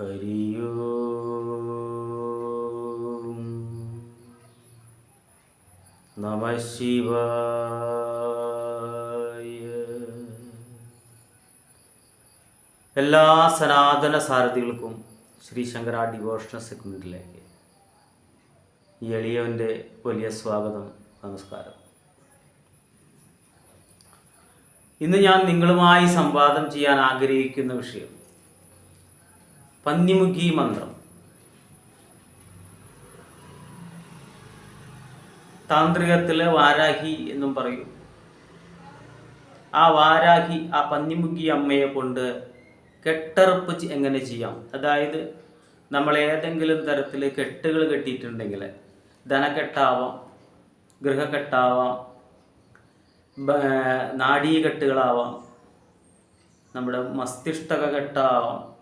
ഹരിയോ. നമ ശിവായ. എല്ലാ സനാതന സാരഥികൾക്കും ശ്രീ ശങ്കര ഡിവോഷണൽ സെഗ്മെന്റിലേക്ക് ഈ എളിയവന്റെ വലിയ സ്വാഗതം നമസ്കാരം. ഇന്ന് ഞാൻ നിങ്ങളുമായി സംവാദം ചെയ്യാൻ ആഗ്രഹിക്കുന്ന വിഷയം പന്നിമുഖി മന്ത്രം. താന്ത്രികത്തിലെ വാരാഹി എന്നും പറയും. ആ വാരാഹി ആ പന്നിമുഖി അമ്മയെ കൊണ്ട് കെട്ടറുപ്പ് എങ്ങനെ ചെയ്യാം? അതായത് നമ്മൾ ഏതെങ്കിലും തരത്തിൽ കെട്ടുകൾ കെട്ടിയിട്ടുണ്ടെങ്കിൽ ധനക്കെട്ടാവാം ഗൃഹക്കെട്ടാവാം നാഡീകെട്ടുകളാവാം നമ്മുടെ മസ്തിഷ്ക കെട്ടാവാം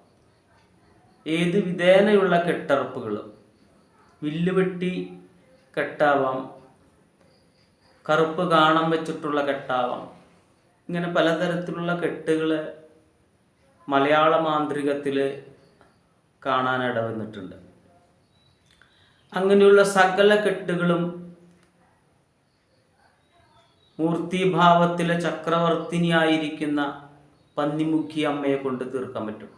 ഏത് വിധേനയുള്ള കെട്ടറപ്പുകൾ വില്ലുവെട്ടി കെട്ടാവാം. കറുപ്പ് കാണം വെച്ചിട്ടുള്ള കെട്ടാവാം. ഇങ്ങനെ പലതരത്തിലുള്ള കെട്ടുകൾ മലയാള മാന്ത്രികത്തിൽ കാണാനിട വന്നിട്ടുണ്ട് അങ്ങനെയുള്ള സകല കെട്ടുകളും മൂർത്തിഭാവത്തിലെ ചക്രവർത്തിനിയായിരിക്കുന്ന പന്നിമുഖി അമ്മയെ കൊണ്ട് തീർക്കാൻ പറ്റും.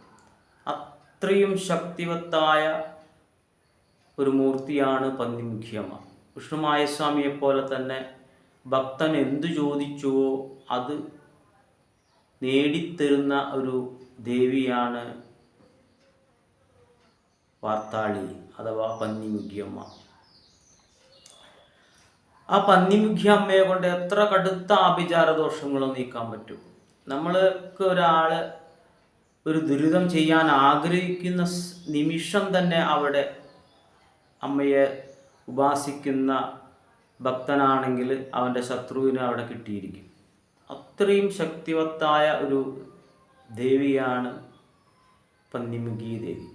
അത്രയും ശക്തിവത്തായ ഒരു മൂർത്തിയാണ് പന്നിമുഖ്യമ്മ. വിഷ്ണുമായസ്വാമിയെ വിഷ്ണുമായ സ്വാമിയെ പോലെ തന്നെ ഭക്തൻ എന്തു ചോദിച്ചുവോ അത് നേടിത്തരുന്ന ഒരു ദേവിയാണ് വാർത്താളി അഥവാ പന്നിമുഖ്യമ്മ. ആ പന്നിമുഖി അമ്മയെ കൊണ്ട് എത്ര കടുത്ത ആഭിചാര ദോഷങ്ങളും നീക്കാൻ പറ്റും? നമ്മൾക്ക് ഒരാൾ ഒരു ദുരിതം ചെയ്യാൻ ആഗ്രഹിക്കുന്ന നിമിഷം തന്നെ അവിടെ അമ്മയെ ഉപാസിക്കുന്ന ഭക്തനാണെങ്കിൽ അവന്റെ ശത്രുവിന് അവിടെ കിട്ടിയിരിക്കും. അത്രയും ശക്തിവത്തായ ഒരു ദേവിയാണ് പന്നിമുഖി ദേവി.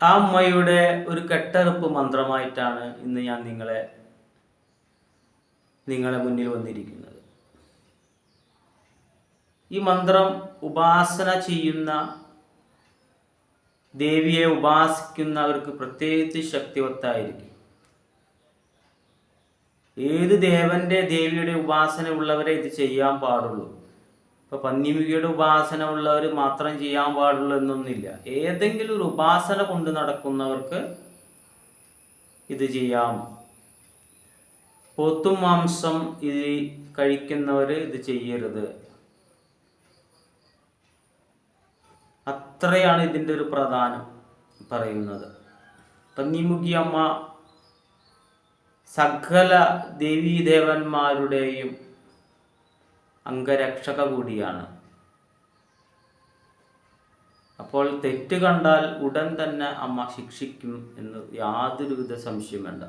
ആ അമ്മയുടെ ഒരു കെട്ടറുപ്പ് മന്ത്രമായിട്ടാണ് ഇന്ന് ഞാൻ നിങ്ങളെ നിങ്ങളെ മുന്നിൽ വന്നിരിക്കുന്നത്. ഈ മന്ത്രം ഉപാസന ചെയ്യുന്ന ദേവിയെ ഉപാസിക്കുന്നവർക്ക് പ്രത്യേകിച്ച് ശക്തിവത്തായിരിക്കും. ഏത് ദേവന്റെ ദേവിയുടെ ഉപാസന ഉള്ളവരെ ഇത് ചെയ്യാൻ പാടുള്ളൂ. ഇപ്പൊ പന്നിമുഖിയുടെ ഉപാസന ഉള്ളവർ മാത്രം ചെയ്യാൻ പാടുള്ളൂ എന്നൊന്നുമില്ല. ഏതെങ്കിലും ഒരു ഉപാസന കൊണ്ട് നടക്കുന്നവർക്ക് ഇത് ചെയ്യാം. പോത്തും മാംസം ഇത് കഴിക്കുന്നവർ ഇത് ചെയ്യരുത്. അത്രയാണ് ഇതിന്റെ ഒരു പ്രധാനം പറയുന്നത്. പന്നിമുഖി അമ്മ സകല ദേവീദേവന്മാരുടെയും അംഗരക്ഷക കൂടിയാണ്. അപ്പോൾ തെറ്റ് കണ്ടാൽ ഉടൻ തന്നെ അമ്മ ശിക്ഷിക്കും എന്ന് യാതൊരുവിധ സംശയം വേണ്ട.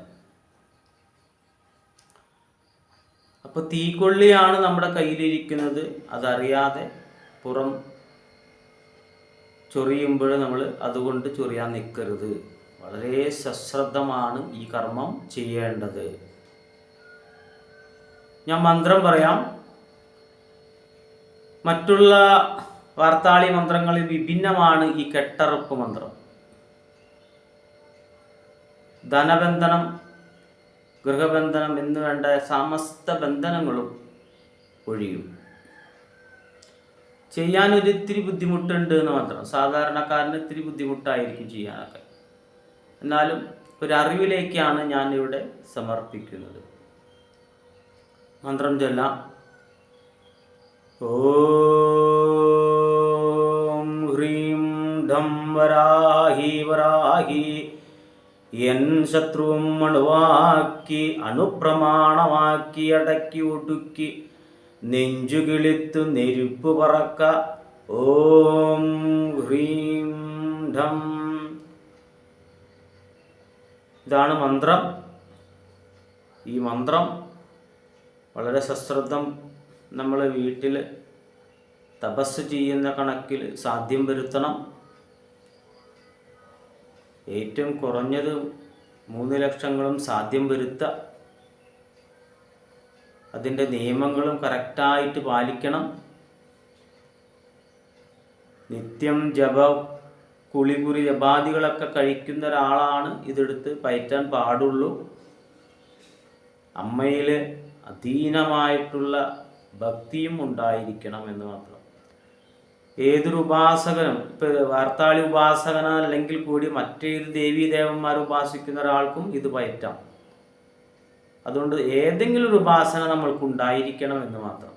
അപ്പൊ തീക്കൊള്ളിയാണ് നമ്മുടെ കയ്യിലിരിക്കുന്നത്. അതറിയാതെ പുറം ചൊറിയുമ്പോൾ നമ്മൾ അതുകൊണ്ട് ചൊറിയാൻ നിൽക്കരുത് വളരെ സശ്രദ്ധമാണ് ഈ കർമ്മം ചെയ്യേണ്ടത്. ഞാൻ മന്ത്രം പറയാം. മറ്റുള്ള വാർത്താളി മന്ത്രങ്ങളിൽ വിഭിന്നമാണ് ഈ കെട്ടറുപ്പ് മന്ത്രം. ധനബന്ധനം ഗൃഹബന്ധനം എന്നുവേണ്ട സമസ്ത ബന്ധനങ്ങളും ഒഴിയും. ചെയ്യാൻ ഒരു ഇത്തിരി ബുദ്ധിമുട്ടുണ്ട് എന്ന് മാത്രം. സാധാരണക്കാരന് ഇത്തിരി ബുദ്ധിമുട്ടായിരിക്കും ചെയ്യാനൊക്കെ. എന്നാലും ഒരു അറിവിലേക്കാണ് ഞാൻ ഇവിടെ സമർപ്പിക്കുന്നത്. മന്ത്രം ചൊല്ലാം. ഓം ഹ്രീം ധം വരാഹി വരാഹി. എൻ ശത്രുവും അണുവാക്കി അണുപ്രമാണമാക്കി അടക്കി ഒടുക്കി. നെഞ്ചുകിളിത്തു നെരുപ്പ് പറക്ക. ഓം ഹ്രീം ഢം ഇതാണ് മന്ത്രം. ഈ മന്ത്രം വളരെ സശ്രദ്ധം നമ്മൾ വീട്ടിൽ തപസ് ചെയ്യുന്ന കണക്കിൽ സാധ്യം വരുത്തണം. ഏറ്റവും കുറഞ്ഞത് മൂന്ന് ലക്ഷങ്ങളും സാധ്യം വരുത്തുക അതിന്റെ നിയമങ്ങളും കറക്റ്റായിട്ട് പാലിക്കണം. നിത്യം ജപ കുളികുറി ജപാദികളൊക്കെ കഴിക്കുന്ന ഒരാളാണ് ഇതെടുത്ത് പയറ്റാൻ പാടുള്ളൂ. അമ്മയിൽ അധീനമായിട്ടുള്ള ഭക്തിയും ഉണ്ടായിരിക്കണം എന്ന് മാത്രം. ഏതൊരു ഉപാസകനും ഇപ്പൊ വാർത്താളി ഉപാസകന അല്ലെങ്കിൽ കൂടി മറ്റേത് ദേവീ ദേവന്മാർ ഉപാസിക്കുന്ന ഒരാൾക്കും ഇത് പയറ്റാം. അതുകൊണ്ട് ഏതെങ്കിലും ഒരു ഉപാസന നമ്മൾക്ക് ഉണ്ടായിരിക്കണം എന്ന് മാത്രം.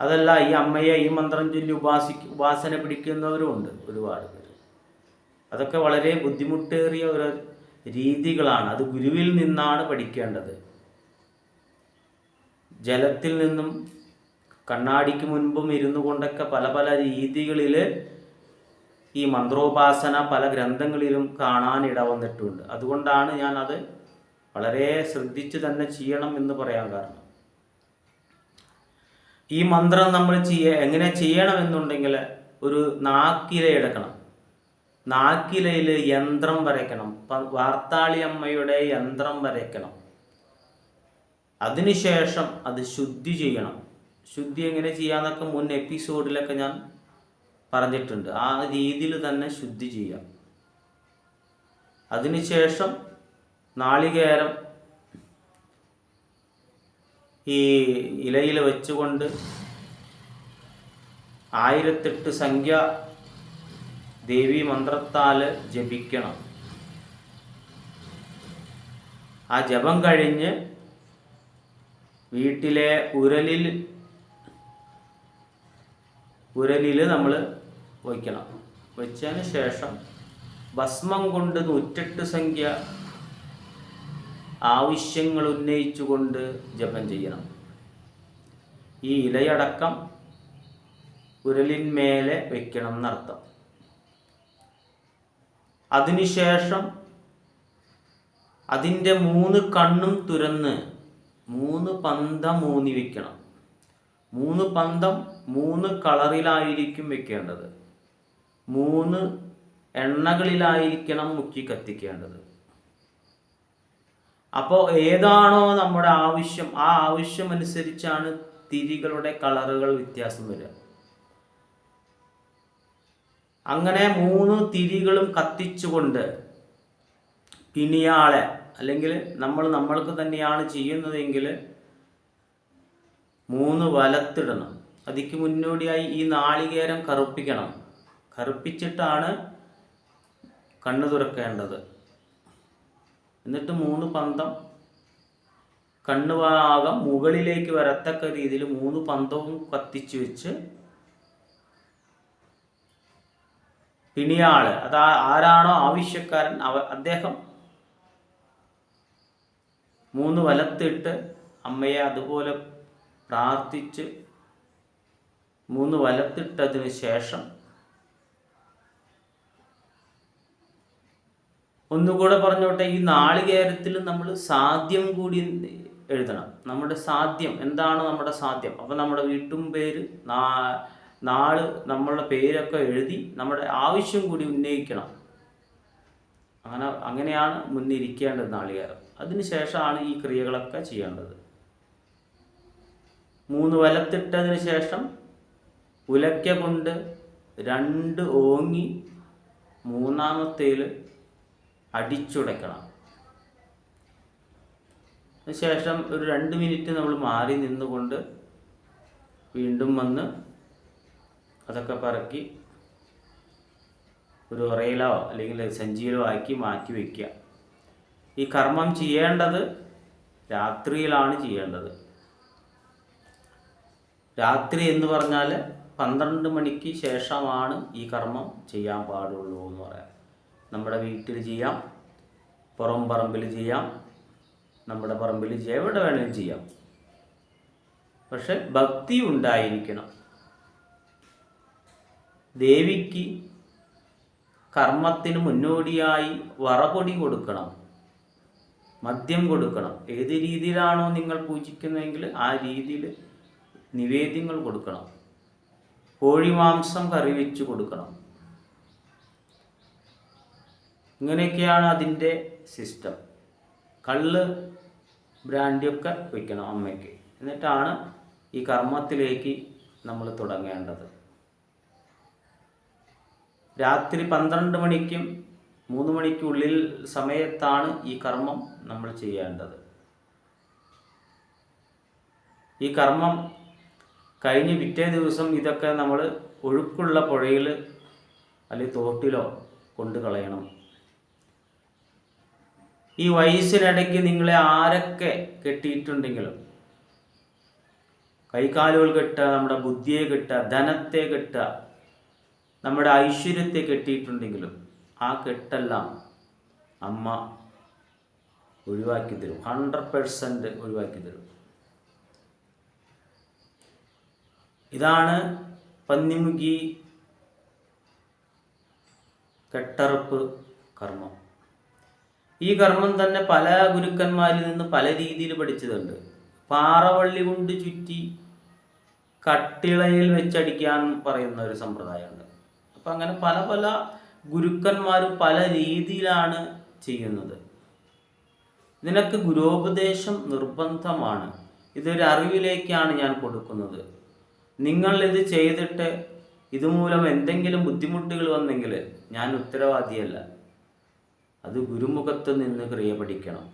അതല്ല ഈ അമ്മയെ ഈ മന്ത്രം ചൊല്ലി ഉപാസി ഉപാസന പിടിക്കുന്നവരും ഉണ്ട് ഒരുപാട് പേര്. അതൊക്കെ വളരെ ബുദ്ധിമുട്ടേറിയ ഒരു രീതികളാണ്. അത് ഗുരുവിൽ നിന്നാണ് പഠിക്കേണ്ടത്. ജലത്തിൽ നിന്നും കണ്ണാടിക്ക് മുൻപും ഇരുന്നു കൊണ്ടൊക്കെ പല പല രീതികളിൽ ഈ മന്ത്രോപാസന പല ഗ്രന്ഥങ്ങളിലും കാണാനിട വന്നിട്ടുണ്ട്. അതുകൊണ്ടാണ് ഞാൻ അത് വളരെ ശ്രദ്ധിച്ച് തന്നെ ചെയ്യണം എന്ന് പറയാൻ കാരണം. ഈ മന്ത്രം നമ്മൾ ചെയ്യ എങ്ങനെ ചെയ്യണമെന്നുണ്ടെങ്കിൽ ഒരു നാക്കില എടുക്കണം. നാക്കിലയിൽ യന്ത്രം വരയ്ക്കണം. വാർത്താളി അമ്മയുടെ യന്ത്രം വരയ്ക്കണം. അതിനുശേഷം അത് ശുദ്ധി ചെയ്യണം. ശുദ്ധി എങ്ങനെ ചെയ്യാന്നൊക്കെ മുൻ എപ്പിസോഡിലൊക്കെ ഞാൻ പറഞ്ഞിട്ടുണ്ട്. ആ രീതിയിൽ തന്നെ ശുദ്ധി ചെയ്യാം. അതിനുശേഷം നാളികേരം ഈ ഇലയിൽ വെച്ചുകൊണ്ട് ആയിരത്തെട്ട് സംഖ്യ ദേവി മന്ത്രത്താൽ ജപിക്കണം. ആ ജപം കഴിഞ്ഞ് വീട്ടിലെ ഉരലിൽ ഉരലിൽ നമ്മൾ വയ്ക്കണം. വെച്ചതിന് ശേഷം ഭസ്മം കൊണ്ട് നൂറ്റെട്ട് സംഖ്യ ആവശ്യങ്ങൾ ഉന്നയിച്ചുകൊണ്ട് ജപം ചെയ്യണം. ഈ ഇലയടക്കം ഉരലിന്മേലെ വയ്ക്കണം എന്നർത്ഥം. അതിനുശേഷം അതിന്റെ മൂന്ന് കണ്ണും തുരന്ന് മൂന്ന് പന്തം മൂന്നി വെക്കണം. മൂന്ന് പന്തം മൂന്ന് കളറിലായിരിക്കും വെക്കേണ്ടത്. മൂന്ന് എണ്ണകളിലായിരിക്കണം മുക്കി കത്തിക്കേണ്ടത്. അപ്പോൾ ഏതാണോ നമ്മുടെ ആവശ്യം ആ ആവശ്യം അനുസരിച്ചാണ് തിരികളുടെ കളറുകൾ വ്യത്യാസം വരിക. അങ്ങനെ മൂന്ന് തിരികളും കത്തിച്ചുകൊണ്ട് ഇനിയാളെ അല്ലെങ്കിൽ നമ്മൾ നമ്മൾക്ക് തന്നെയാണ് ചെയ്യുന്നതെങ്കിൽ മൂന്ന് വലത്തിടണം. അതിക്ക് മുന്നോടിയായി ഈ നാളികേരം കറുപ്പിക്കണം. കറുപ്പിച്ചിട്ടാണ് കണ്ണു തുറക്കേണ്ടത്. എന്നിട്ട് മൂന്ന് പന്തം കണ്ണുഭാഗം മുകളിലേക്ക് വരത്തക്ക രീതിയിൽ മൂന്ന് പന്തവും കത്തിച്ചു വെച്ച് പിണിയാൾ. അത് ആരാണോ ആവശ്യക്കാരൻ അവ അദ്ദേഹം മൂന്ന് വലത്തിട്ട് അമ്മയെ അതുപോലെ പ്രാർത്ഥിച്ച് മൂന്ന് വലത്തിട്ടതിന് ശേഷം ഒന്നുകൂടെ പറഞ്ഞോട്ടെ ഈ നാളികേരത്തിൽ നമ്മൾ സാധ്യം കൂടി എഴുതണം. നമ്മുടെ സാധ്യം എന്താണ് നമ്മുടെ സാധ്യം? അപ്പം നമ്മുടെ വീട്ടും പേര് നാ നാൾ നമ്മളുടെ പേരൊക്കെ എഴുതി നമ്മുടെ ആവശ്യം കൂടി ഉന്നയിക്കണം. അങ്ങനെ അങ്ങനെയാണ് മുന്നിരിക്കേണ്ടത് നാളികേരം അതിനുശേഷമാണ് ഈ ക്രിയകളൊക്കെ ചെയ്യേണ്ടത്. മൂന്ന് വലത്തിട്ടതിന് ശേഷം ഉലക്ക കൊണ്ട് രണ്ട് ഓങ്ങി മൂന്നാമത്തേൽ അടിച്ചുടയ്ക്കണം. അതിനുശേഷം ഒരു രണ്ട് മിനിറ്റ് നമ്മൾ മാറി നിന്നുകൊണ്ട് വീണ്ടും വന്ന് അതൊക്കെ പറക്കി ഒരു ഉറയിലോ അല്ലെങ്കിൽ സഞ്ചിയിലോ ആക്കി മാറ്റി വയ്ക്കുക ഈ കർമ്മം ചെയ്യേണ്ടത് രാത്രിയിലാണ് ചെയ്യേണ്ടത്. രാത്രി എന്ന് പറഞ്ഞാൽ പന്ത്രണ്ട് മണിക്ക് ശേഷമാണ് ഈ കർമ്മം ചെയ്യാൻ പാടുള്ളൂ എന്ന് പറയാം. നമ്മുടെ വീട്ടിൽ ചെയ്യാം. പുറം പറമ്പിൽ ചെയ്യാം. നമ്മുടെ പറമ്പിൽ ചെയ്യാം. എവിടെ വേണമെങ്കിലും ചെയ്യാം. പക്ഷെ ഭക്തി ഉണ്ടായിരിക്കണം. ദേവിക്ക് കർമ്മത്തിന് മുന്നോടിയായി വറപൊടി കൊടുക്കണം. മദ്യം കൊടുക്കണം. ഏത് രീതിയിലാണോ നിങ്ങൾ പൂജിക്കുന്നതെങ്കിൽ ആ രീതിയിൽ നിവേദ്യങ്ങൾ കൊടുക്കണം. കോഴിമാംസം കറി വെച്ച് കൊടുക്കണം. ഇങ്ങനെയൊക്കെയാണ് അതിന്റെ സിസ്റ്റം കള്ള് ബ്രാൻഡിയൊക്കെ വയ്ക്കണം അമ്മയ്ക്ക്. എന്നിട്ടാണ് ഈ കർമ്മത്തിലേക്ക് നമ്മൾ തുടങ്ങേണ്ടത്. രാത്രി പന്ത്രണ്ട് മണിക്കും മൂന്ന് മണിക്കുള്ളിൽ സമയത്താണ് ഈ കർമ്മം നമ്മൾ ചെയ്യേണ്ടത്. ഈ കർമ്മം കഴിഞ്ഞ് പിറ്റേ ദിവസം ഇതൊക്കെ നമ്മൾ ഒഴുക്കുള്ള പുഴയിൽ അല്ലെങ്കിൽ തോട്ടിലോ കൊണ്ട് കളയണം ഈ വയസ്സിനിടയ്ക്ക് നിങ്ങളെ ആരൊക്കെ കെട്ടിയിട്ടുണ്ടെങ്കിലും? കൈകാലുകൾ കെട്ടുക നമ്മുടെ ബുദ്ധിയെ കെട്ടുക ധനത്തെ കെട്ടുക നമ്മുടെ ഐശ്വര്യത്തെ കെട്ടിയിട്ടുണ്ടെങ്കിലും ആ കെട്ടെല്ലാം അമ്മ ഒഴിവാക്കി തരും. ഹൺഡ്രഡ് പെർസെന്റ് ഒഴിവാക്കി തരും. ഇതാണ് പന്നിമുഖി കെട്ടറുപ്പ് കർമ്മം. ഈ കർമ്മം തന്നെ പല ഗുരുക്കന്മാരിൽ നിന്ന് പല രീതിയിൽ പഠിച്ചതുണ്ട്. പാറവള്ളി കൊണ്ട് ചുറ്റി കട്ടിളയിൽ വെച്ചടിക്കാൻ പറയുന്ന ഒരു സമ്പ്രദായമുണ്ട്. അപ്പം അങ്ങനെ പല പല ഗുരുക്കന്മാർ പല രീതിയിലാണ് ചെയ്യുന്നത്. ഇതിനൊക്കെ ഗുരോപദേശം നിർബന്ധമാണ്. ഇതൊരു അറിവിലേക്കാണ് ഞാൻ കൊടുക്കുന്നത്. നിങ്ങൾ ഇത് ചെയ്തിട്ട് ഇതുമൂലം എന്തെങ്കിലും ബുദ്ധിമുട്ടുകൾ വന്നെങ്കിൽ ഞാൻ ഉത്തരവാദിയല്ല. അത് ഗുരുമുഖത്ത് നിന്ന് ക്രിയ പഠിക്കണം.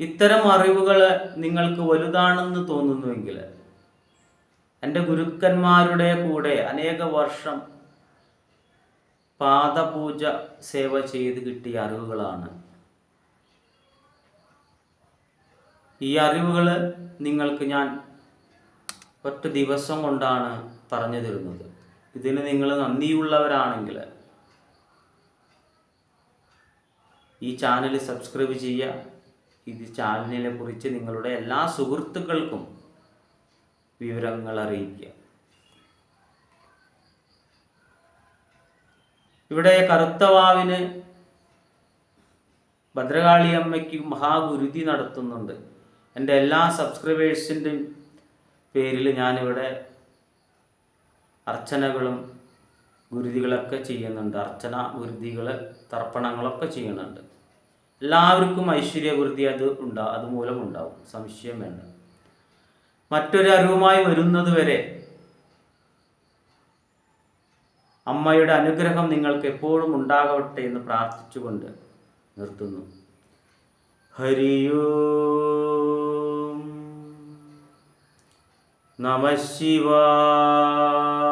ഇത്തരം അറിവുകൾ നിങ്ങൾക്ക് വലുതാണെന്ന് തോന്നുന്നുവെങ്കിൽ എന്റെ ഗുരുക്കന്മാരുടെ കൂടെ അനേക വർഷം പാദപൂജ സേവ ചെയ്ത് കിട്ടിയ അറിവുകളാണ്. ഈ അറിവുകൾ നിങ്ങൾക്ക് ഞാൻ ഒറ്റ ദിവസം കൊണ്ടാണ് പറഞ്ഞു തരുന്നത്. ഇതിന് നിങ്ങൾ നന്ദിയുള്ളവരാണെങ്കിൽ ഈ ചാനൽ സബ്സ്ക്രൈബ് ചെയ്യുക. ഇത് ചാനലിനെ കുറിച്ച് നിങ്ങളുടെ എല്ലാ സുഹൃത്തുക്കൾക്കും വിവരങ്ങൾ അറിയിക്കുക. ഇവിടെ കറുത്തവാവിന് ഭദ്രകാളി അമ്മയ്ക്ക് മഹാഗുരുതി നടത്തുന്നുണ്ട്. എന്റെ എല്ലാ സബ്സ്ക്രൈബേഴ്സിന്റെയും പേരിൽ ഞാനിവിടെ അർച്ചനകളും ഗുരുതികളൊക്കെ ചെയ്യുന്നുണ്ട്. അർച്ചന ഗുരുതികൾ തർപ്പണങ്ങളൊക്കെ ചെയ്യുന്നുണ്ട്. എല്ലാവർക്കും ഐശ്വര്യ ഗുരുതി അത് ഉണ്ടാ അതുമൂലം ഉണ്ടാവും സംശയം വേണ്ട. മറ്റൊരു അറിവുമായി വരുന്നത് വരെ അമ്മയുടെ അനുഗ്രഹം നിങ്ങൾക്ക് എപ്പോഴും ഉണ്ടാകട്ടെ എന്ന് പ്രാർത്ഥിച്ചുകൊണ്ട് നിർത്തുന്നു. ഹരിയോ നമ ശിവായ